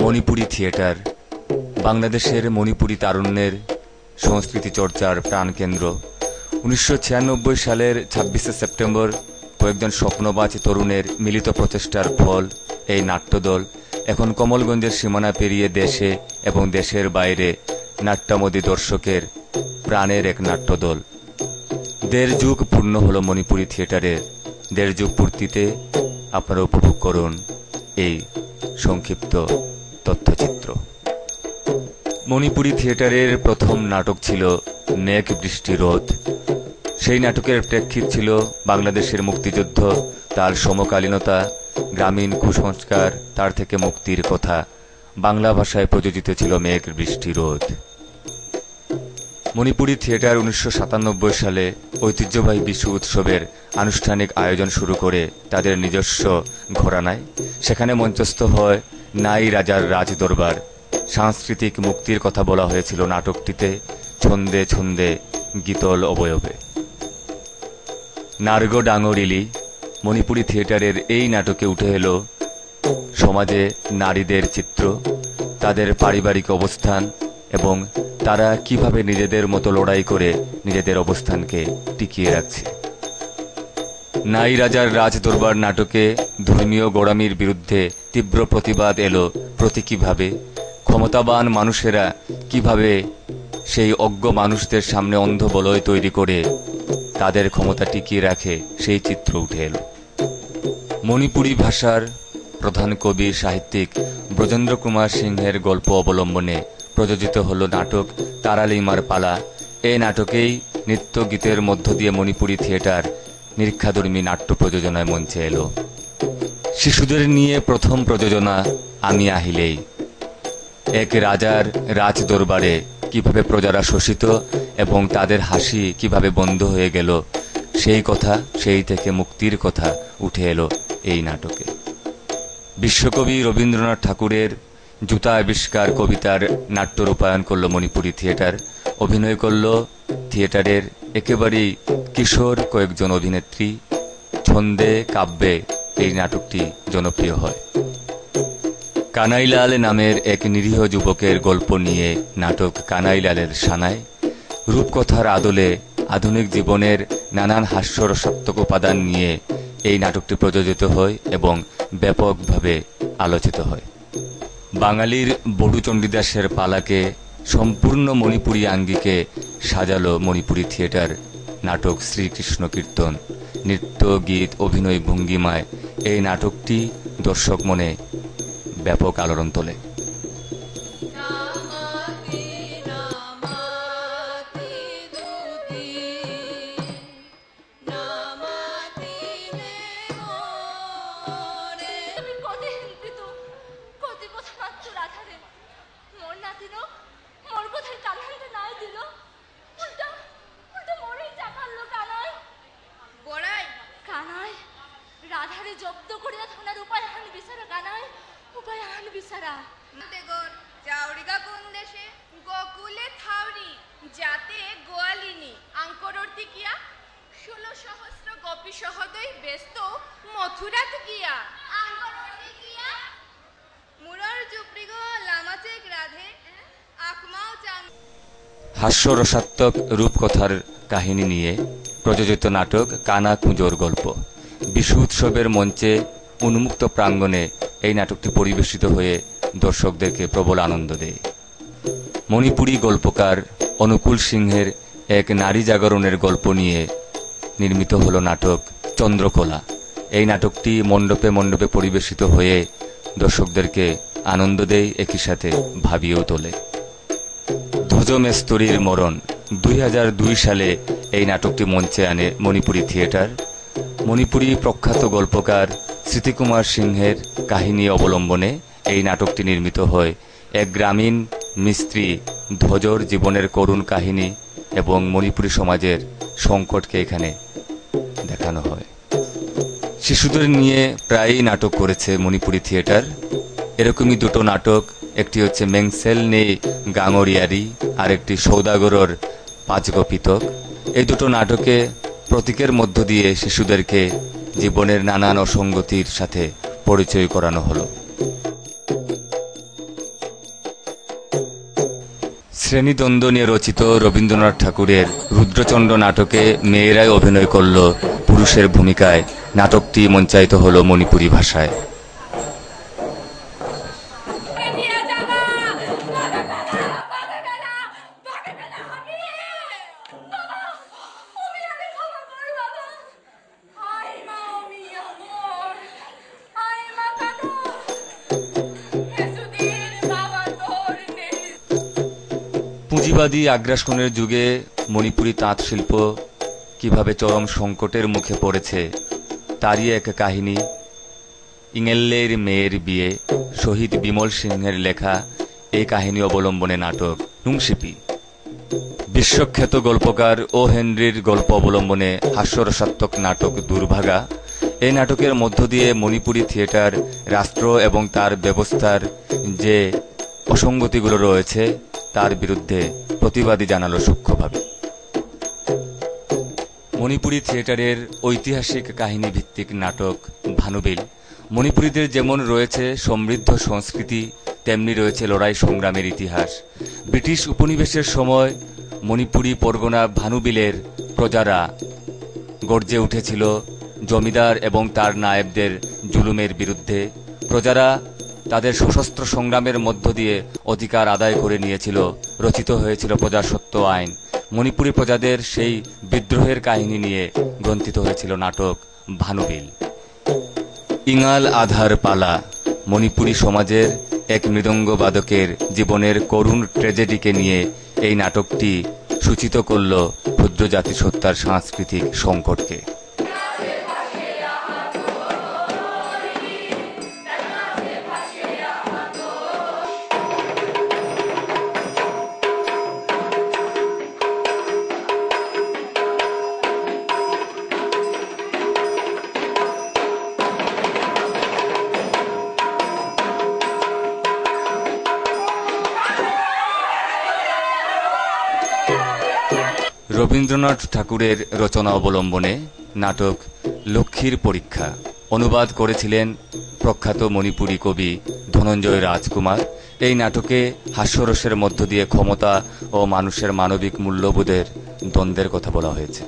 Manipuri theatre, বাংলাদেশের মণিপুরী তারুণ্যের সংস্কৃতি চর্চার প্রাণকেন্দ্র। উনিশশো ছিয়ানব্বই সালের ছাব্বিশে সেপ্টেম্বর কয়েকজন স্বপ্নবাজ তরুণের মিলিত প্রচেষ্টার ফল এই নাট্যদল এখন কমলগঞ্জের সীমানা পেরিয়ে দেশে এবং দেশের বাইরে নাট্যামদী দর্শকের প্রাণের এক নাট্যদল। দেড় যুগ পূর্ণ হল মণিপুরী থিয়েটারের দেড় যুগ পূর্তিতে আপনারা উপভোগ করুন এই সংক্ষিপ্ত তথ্যচিত্র। মণিপুরী থিয়েটারের প্রথম নাটক ছিল মেঘ বৃষ্টি রোদ সেই নাটকের প্রেক্ষিত ছিল বাংলাদেশের মুক্তিযুদ্ধ, তার সমকালীনতা, গ্রামীণ কুসংস্কার, তার থেকে মুক্তির কথা। বাংলা ভাষায় প্রযোজিত ছিল মেঘ বৃষ্টি রোদ মণিপুরী থিয়েটার উনিশশো সাতানব্বই সালে ঐতিহ্যবাহী বিশ্ব উৎসবের আনুষ্ঠানিক আয়োজন শুরু করে তাদের নিজস্ব ঘোরানায়। সেখানে মঞ্চস্থ হয় নাই রাজার রাজ দরবার সাংস্কৃতিক মুক্তির কথা বলা হয়েছিল নাটকটিতে ছন্দে ছন্দে গীতল অবয়বে। নার্গ ডাঙরিলি মণিপুরী থিয়েটারের এই নাটকে উঠে এলো সমাজে নারীদের চিত্র, তাদের পারিবারিক অবস্থান এবং তারা কীভাবে নিজেদের মতো লড়াই করে নিজেদের অবস্থানকে টিকিয়ে রাখছে? নাই রাজার রাজ দরবার নাটকে ধর্মীয় গোড়ামির বিরুদ্ধে তীব্র প্রতিবাদ এলো প্রতীকীভাবে ক্ষমতাবান মানুষেরা কীভাবে সেই অজ্ঞ মানুষদের সামনে অন্ধ বলয় তৈরি করে তাদের ক্ষমতা টিকিয়ে রাখে সেই চিত্র উঠে এলো। মণিপুরী ভাষার প্রধান কবি, সাহিত্যিক ব্রজেন্দ্র কুমার সিংহের গল্প অবলম্বনে প্রযোজিত হল নাটক তারালিমার পালা। এই নাটকেই নৃত্য গীতের মধ্য দিয়ে মণিপুরী থিয়েটার নিরীক্ষাধর্মী নাট্য প্রযোজনায় মঞ্চে এলো। শিশুদের নিয়ে প্রথম প্রযোজনা আমি আহিলেই। এক রাজার রাজ দরবারে কীভাবে প্রজারা শোষিত এবং তাদের হাসি কীভাবে বন্ধ হয়ে গেল, সেই কথা, সেই থেকে মুক্তির কথা উঠে এলো এই নাটকে। বিশ্বকবি রবীন্দ্রনাথ ঠাকুরের জুতা আবিষ্কার কবিতার নাট্য রূপায়ণ করল মণিপুরী থিয়েটার। অভিনয় করল থিয়েটারের একেবারেই কিশোর কয়েকজন অভিনেত্রী। ছন্দে, কাব্যে এই নাটকটি জনপ্রিয় হয়। কানাইলাল নামের এক নিরীহ যুবকের গল্প নিয়ে নাটক কানাইলালের সানায় রূপকথার আদলে আধুনিক জীবনের নানান হাস্যরসাত্মক উপাদান নিয়ে এই নাটকটি প্রযোজিত হয় এবং ব্যাপকভাবে আলোচিত হয়। বাঙালির বড়ু চণ্ডীদাসের পালাকে সম্পূর্ণ মণিপুরী আঙ্গিকে সাজালো মণিপুরী থিয়েটার। নাটক শ্রীকৃষ্ণ কীর্তন, নৃত্য, গীত, অভিনয় ভঙ্গিমায় এই নাটকটি দর্শক মনে ব্যাপক আলোড়ন তোলে। নাতিন মোর কথার কানাইতে নাই দিল। উল্টা উল্টা মোরেই চাকাল্লো কানাই বড়াই। কানাই রাধারে জব্দ করিয়া থানার উপায় আন বিচারা কানাই উপায় আন বিচারা। দেগর চাউরিগা কোন দেশে? গোকুলে থাউরি যাতে গোয়ালিনী আঙ্করর্তি কিয়া ষোলো সহস্র গোপী সহদই ব্যস্ত মথুরাত গিয়া। মুরর জুপ্রিগ লামাচেক রাধে। হাস্যরসাত্মক রূপকথার কাহিনী নিয়ে প্রযোজিত নাটক কানা কুঁজোর গল্প। বিশু উৎসবের মঞ্চে উন্মুক্ত প্রাঙ্গণে এই নাটকটি পরিবেশিত হয়ে দর্শকদেরকে প্রবল আনন্দ দেয়। মণিপুরী গল্পকার অনুকূল সিংহের এক নারী জাগরণের গল্প নিয়ে নির্মিত হল নাটক চন্দ্রকলা। এই নাটকটি মণ্ডপে মণ্ডপে পরিবেশিত হয়ে দর্শকদেরকে আনন্দ দেয়, একই সাথে ভাবিয়েও তোলে। ধ্বজমেস্তরীর মরণ। দুই হাজার দুই সালে এই নাটকটি মঞ্চে আনে মণিপুরী থিয়েটার। মণিপুরী প্রখ্যাত গল্পকার স্মৃতিকুমার সিংহের কাহিনী অবলম্বনে এই নাটকটি নির্মিত হয়। এক গ্রামীণ মিস্ত্রি ধ্বজর জীবনের করুণ কাহিনী এবং মণিপুরী সমাজের সংকটকে এখানে দেখানো হয়। শিশুদের নিয়ে প্রায়ই নাটক করেছে মণিপুরী থিয়েটার। এরকমই দুটো নাটক একটি হচ্ছে মেংসেল নে গাঙরিয়ারি আর একটি সৌদাগরর পাঁচগো পিতক এই দুটো নাটকে প্রতীকের মধ্য দিয়ে শিশুদেরকে জীবনের নানান অসঙ্গতির সাথে পরিচয় করানো হলো। শ্রেণীদ্বন্দ্ব নিয়ে রচিত রবীন্দ্রনাথ ঠাকুরের রুদ্রচণ্ড নাটকে মেয়েরাই অভিনয় করল পুরুষের ভূমিকায়। নাটকটি মঞ্চায়িত হল মণিপুরী ভাষায়। পুঁজিবাদী আগ্রাসনের যুগে মণিপুরী তাঁত শিল্প কীভাবে চরম সংকটের মুখে পড়েছে, তারই এক কাহিনী। ইংল্যের মেয়ের বিয়ে, শহীদ বিমল সিংহের লেখা এই কাহিনী অবলম্বনে নাটক নুংশিপি বিশ্বখ্যাত গল্পকার ও হেনরির গল্প অবলম্বনে হাস্যরসাত্মক নাটক দুর্ভাগা। এই নাটকের মধ্য দিয়ে মণিপুরী থিয়েটার, রাষ্ট্র এবং তার ব্যবস্থার যে অসঙ্গতিগুলো রয়েছে তার বিরুদ্ধে প্রতিবাদী জানালো সূক্ষ্মভাবে। মণিপুরী থিয়েটারের ঐতিহাসিক কাহিনী ভিত্তিক নাটক ভানুবিল। মণিপুরীদের যেমন রয়েছে সমৃদ্ধ সংস্কৃতি, তেমনি রয়েছে লড়াই সংগ্রামের ইতিহাস। ব্রিটিশ উপনিবেশের সময় মণিপুরী পরগনা ভানুবিলের প্রজারা গর্জে উঠেছিল জমিদার এবং তার নায়েবদের জুলুমের বিরুদ্ধে। প্রজারা তাদের সশস্ত্র সংগ্রামের মধ্য দিয়ে অধিকার আদায় করে নিয়েছিল, রচিত হয়েছিল প্রজাসত্ব আইন। মণিপুরী প্রজাদের সেই বিদ্রোহের কাহিনী নিয়ে গ্রন্থিত হয়েছিল নাটক ভানুবিল। ইঙাল আধার পালা, মণিপুরী সমাজের এক মৃদঙ্গবাদকের জীবনের করুণ ট্র্যাজেডিকে নিয়ে এই নাটকটি সূচিত করল ক্ষুদ্র জাতিসত্তার সাংস্কৃতিক সংকটকে। রবীন্দ্রনাথ ঠাকুরের রচনা অবলম্বনে নাটক লক্ষ্মীর পরীক্ষা অনুবাদ করেছিলেন প্রখ্যাত মণিপুরী কবি ধনঞ্জয় রাজকুমার। এই নাটকে হাস্যরসের মধ্য দিয়ে ক্ষমতা ও মানুষের মানবিক মূল্যবোধের দ্বন্দ্বের কথা বলা হয়েছে।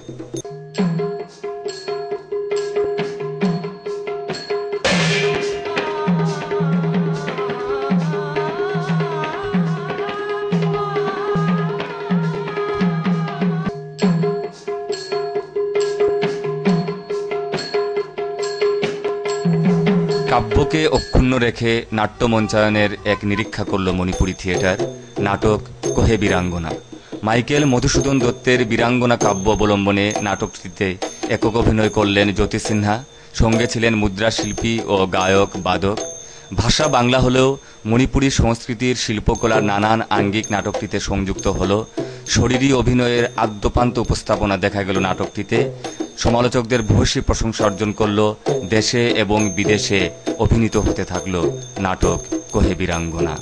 কাব্যকে অক্ষুণ্ণ রেখে নাট্য মঞ্চায়নের এক নিরীক্ষা করল মণিপুরী থিয়েটার, নাটক কোহে বীরাঙ্গনা। মাইকেল মধুসূদন দত্তের বীরাঙ্গনা কাব্য অবলম্বনে নাটকটিতে একক অভিনয় করলেন জ্যোতি সিনহা, সঙ্গে ছিলেন মুদ্রা শিল্পী ও গায়ক বাদক। ভাষা বাংলা হলেও মণিপুরী সংস্কৃতির শিল্পকলার নানান আঙ্গিক নাটকটিতে সংযুক্ত হল। শরীরী অভিনয়ের আদ্যপান্ত উপস্থাপনা দেখা গেল নাটকটিতে। সমালোচকদের ভূয়সী প্রশংসা অর্জন করল দেশে এবং বিদেশে অভিনীত হতে থাকল নাটক কোহে বীরাঙ্গনা।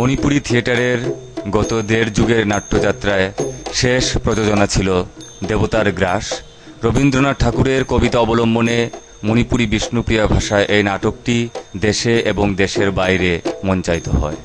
মণিপুরী থিয়েটারের গত দেড় যুগের নাট্যযাত্রায় শেষ প্রযোজনা ছিল দেবতার গ্রাস। রবীন্দ্রনাথ ঠাকুরের কবিতা অবলম্বনে মণিপুরী বিষ্ণুপ্রিয়া ভাষায় এই নাটকটি দেশে এবং দেশের বাইরে মঞ্চায়িত হয়।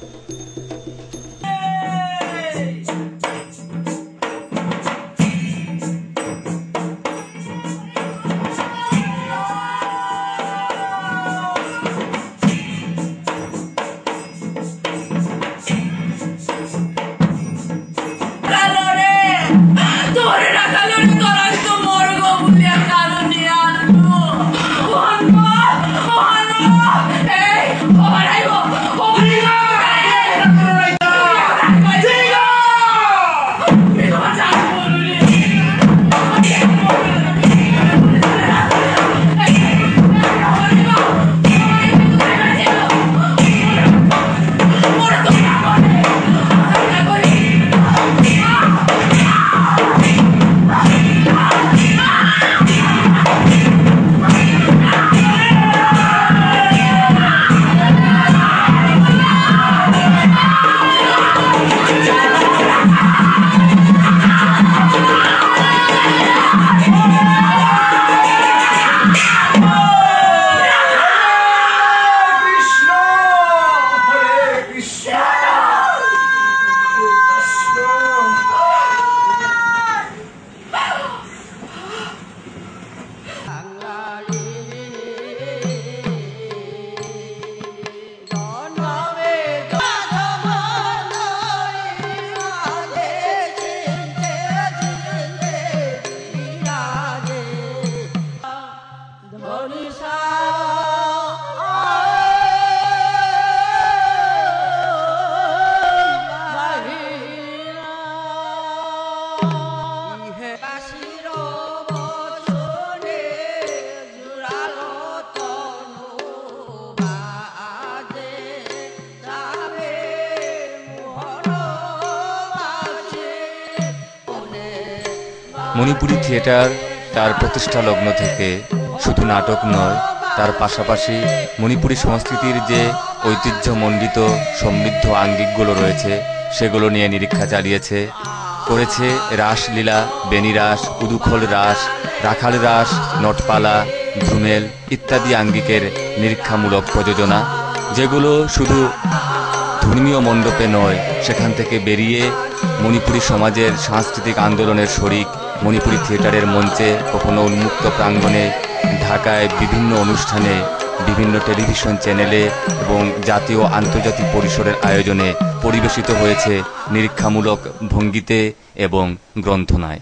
মণিপুরী থিয়েটার তার প্রতিষ্ঠা লগ্ন থেকে। শুধু নাটক নয়, তার পাশাপাশি মণিপুরী সংস্কৃতির যে ঐতিহ্যমণ্ডিত সমৃদ্ধ আঙ্গিকগুলো রয়েছে, সেগুলো নিয়ে নিরীক্ষা চালিয়েছে। করেছে রাসলীলা, বেনিরাস, উদুখল রাস, রাখাল রাস, নটপালা ধুমেল ইত্যাদি আঙ্গিকের নিরীক্ষামূলক প্রযোজনা, যেগুলো শুধু ধর্মীয় মণ্ডপে নয়, সেখান থেকে বেরিয়ে মণিপুরী সমাজের সাংস্কৃতিক আন্দোলনের শরিক মণিপুরী থিয়েটারের মঞ্চে কখনো উন্মুক্ত প্রাঙ্গণে, ঢাকায় বিভিন্ন অনুষ্ঠানে, বিভিন্ন টেলিভিশন চ্যানেলে এবং জাতীয় আন্তর্জাতিক পরিসরের আয়োজনে পরিবেশিত হয়েছে নিরীক্ষামূলক ভঙ্গিতে এবং গ্রন্থনায়।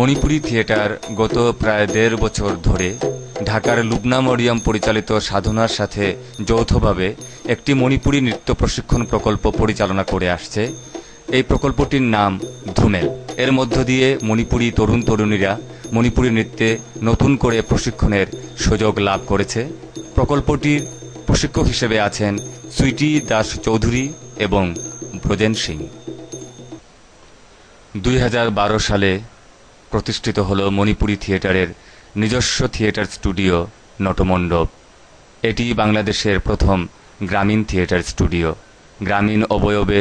মণিপুরী থিয়েটার গত প্রায় দেড় বছর ধরে ঢাকার লুবনা মরিয়াম পরিচালিত সাধনার সাথে যৌথভাবে একটি মণিপুরী নৃত্য প্রশিক্ষণ প্রকল্প পরিচালনা করে আসছে। এই প্রকল্পটির নাম ধুমেল। এর মধ্য দিয়ে মণিপুরী তরুণ তরুণীরা মণিপুরী নৃত্যে নতুন করে প্রশিক্ষণের সুযোগ লাভ করেছে। প্রকল্পটির প্রশিক্ষক হিসেবে আছেন সুইটি দাস চৌধুরী এবং ব্রজেন সিং। দুই হাজার বারো সালে প্রতিষ্ঠিত হল মণিপুরী থিয়েটারের নিজস্ব থিয়েটার স্টুডিও নটমণ্ডপ। এটি বাংলাদেশের প্রথম গ্রামীণ থিয়েটার স্টুডিও। গ্রামীণ অবয়বে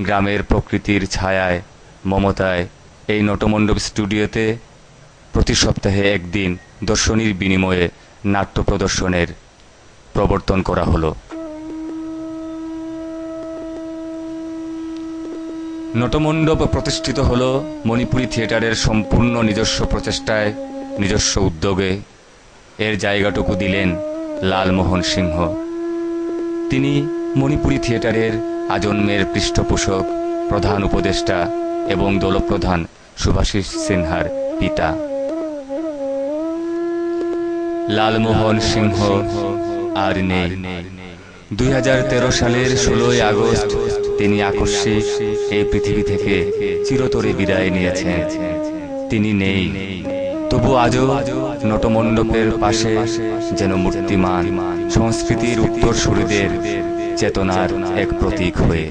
গ্রামের প্রকৃতির ছায়ায়, মমতায় এই নটমণ্ডপ স্টুডিওতে প্রতি সপ্তাহে একদিন দর্শনীর বিনিময়ে নাট্য প্রদর্শনের প্রবর্তন করা হলো। নটমণ্ডপ প্রতিষ্ঠিত হল মণিপুরী থিয়েটারের সম্পূর্ণ নিজস্ব প্রচেষ্টায়, নিজস্ব উদ্যোগে। এর জায়গাটুকু দিলেন লালমোহন সিংহ। তিনি মণিপুরী থিয়েটারের আজন্মের পৃষ্ঠপোষক, প্রধান উপদেষ্টা এবং দলপ্রধান সুভাষিস সিনহার পিতা। লালমোহন সিংহ আর নেই। দুই সালের ষোলোই আগস্ট তিনি আকস্মে এই পৃথিবী থেকে চিরতরে বিদায় নিয়েছেন। তিনি নেই। তবু আজও নটমণ্ডপের পাশে যেন মূর্তিমান সংস্কৃতির উত্তর সুরীদের চেতনার এক প্রতীক হয়ে।